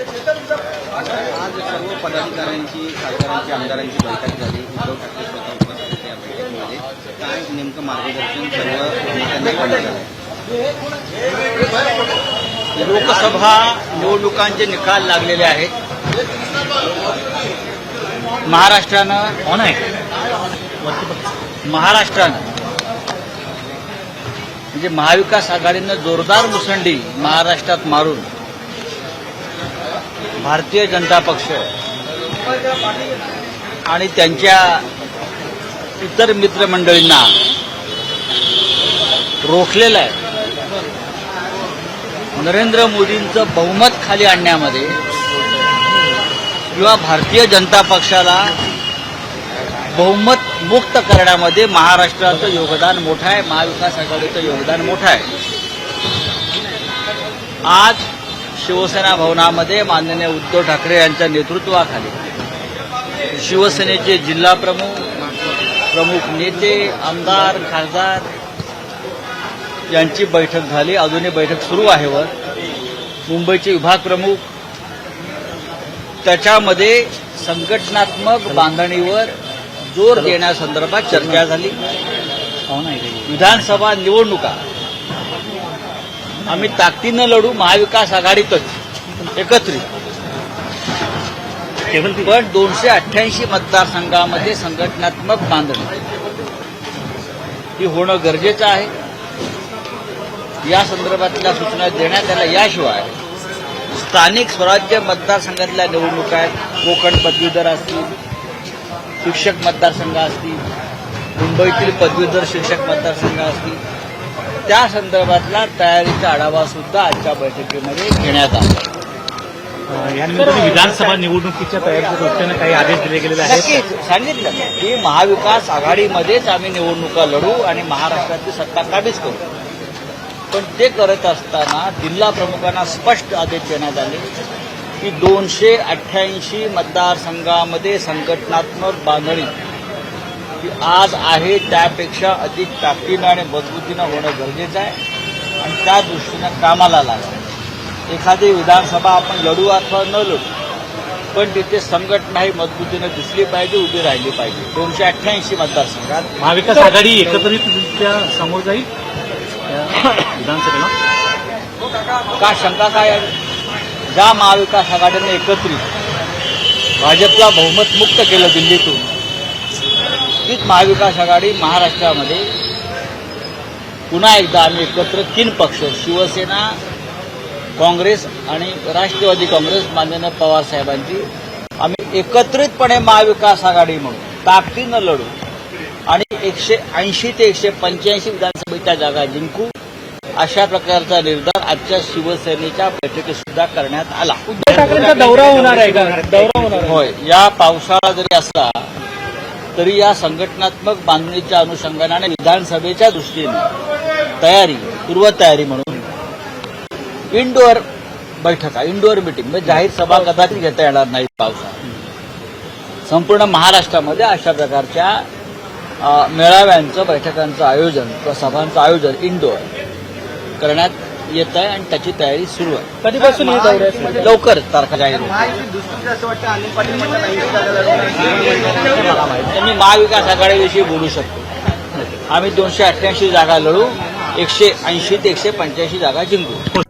आज सर्व पदाधिकाऱ्यांची खासदारांची आमदारांची बैठक झाली. उद्धव ठाकरे स्वतः उपस्थित होते या बैठकीमध्ये. काय नेमकं मार्गदर्शन सर्व लोकसभा निवडणुकांचे निकाल लागलेले आहेत. महाराष्ट्रानं ऑन आहे महाराष्ट्रानं म्हणजे महाविकास आघाडीनं जोरदार मुसंडी महाराष्ट्रात मारून भारतीय जनता पक्ष आणि त्यांच्या इतर मित्रमंडळींना रोखलेलं आहे. नरेंद्र मोदींचं बहुमत खाली आणण्यामध्ये किंवा भारतीय जनता पक्षाला बहुमत मुक्त करण्यामध्ये महाराष्ट्राचं योगदान मोठं आहे महाविकास आघाडीचं योगदान मोठं आहे. आज शिवसेना भवनामध्ये माननीय उद्धव ठाकरे यांच्या नेतृत्वाखाली शिवसेनेचे जिल्हा प्रमुख प्रमुख नेते आमदार खासदार यांची बैठक झाली. अजूनही बैठक सुरू आहे वर. मुंबईचे विभाग प्रमुख. त्याच्यामध्ये संघटनात्मक बांधणीवर जोर देण्यासंदर्भात चर्चा झाली. विधानसभा निवडणुका. आम्ही ताकदीनं लढू महाविकास आघाडीतच एकत्रित. पण दोनशे अठ्ठ्याऐंशी मतदारसंघामध्ये संघटनात्मक बांधणी. ही होणं गरजेचं आहे. या संदर्भातल्या सूचना देण्यात आल्या. याशिवाय स्थानिक स्वराज्य मतदारसंघातल्या निवडणुका आहेत. कोकण पदवीधर असतील शिक्षक मतदारसंघ असतील मुंबईतील पदवीधर शिक्षक मतदारसंघ असतील त्या संदर्भातला तयारीचा आढावा सुद्धा आजच्या बैठकीमध्ये घेण्यात आला. विधानसभा निवडणुकीच्या तयारीच्या दृष्टीने काही आदेश दिले गेलेले आहेत? नक्कीच. सांगितलं की महाविकास आघाडीमध्येच आम्ही निवडणुका लढू आणि महाराष्ट्राची सत्ता काबीज करू. पण ते करत असताना जिल्हा प्रमुखांना स्पष्ट आदेश देण्यात आले की दोनशे अठ्ठ्याऐंशी मतदारसंघामध्ये संघटनात्मक बांधणी ही आज आहे त्यापेक्षा अधिक ताकदीनं आणि मजबूतीनं होणं गरजेचं आहे. आणि त्या दृष्टीनं कामाला लागलं. एखादी विधानसभा आपण लढू अथवा न लढू पण तिथे संघटना ही मजबूतीनं दिसली पाहिजे उभी राहिली पाहिजे. दोनशे अठ्ठ्याऐंशी मतदारसंघात. महाविकास आघाडी एकत्रितरित्या समोर जाईल विधानसभेला? का शंका काय आहे? ज्या महाविकास आघाडीने एकत्रित भाजपला बहुमत मुक्त केलं दिल्लीतून तीच महाविकास आघाडी महाराष्ट्रामध्ये पुन्हा एकदा आम्ही एकत्र तीन पक्ष शिवसेना काँग्रेस आणि राष्ट्रवादी काँग्रेस माननीय पवार साहेबांची आम्ही एकत्रितपणे महाविकास आघाडी म्हणून ताकदीनं लढू. आणि एकशे ऐंशी ते एकशे पंच्याऐंशी विधानसभेच्या जागा जिंकू अशा प्रकारचा निर्धार आजच्या शिवसेनेच्या बैठकीत सुद्धा करण्यात आला. उद्धव ठाकरेंचा दौरा होणार आहे का? दौरा होणार होय या पावसाळा जरी असला तरी या संघटनात्मक बांधणीच्या अनुषंगाने विधानसभेच्या दृष्टीने तयारी पूर्वतयारी म्हणून इनडोअर बैठका इनडोअर मिटिंग म्हणजे जाहीर सभा कदाचित घेता येणार नाही पावसात संपूर्ण महाराष्ट्रामध्ये अशा प्रकारच्या मेळाव्यांचं बैठकांचं आयोजन किंवा सभांचं आयोजन इनडोअर करण्यात येत आहे आणि त्याची तयारी सुरू आहे कधीपासून ही दौरे? लवकर तारखा जाहीर होतील. असं वाटतं अनिल पाटील मला माहिती. मी महाविकास आघाडीविषयी बोलू शकतो आम्ही दोनशे अठ्ठ्याऐंशी जागा लढू एकशे ऐंशी ते एकशे पंच्याऐंशी जागा जिंकू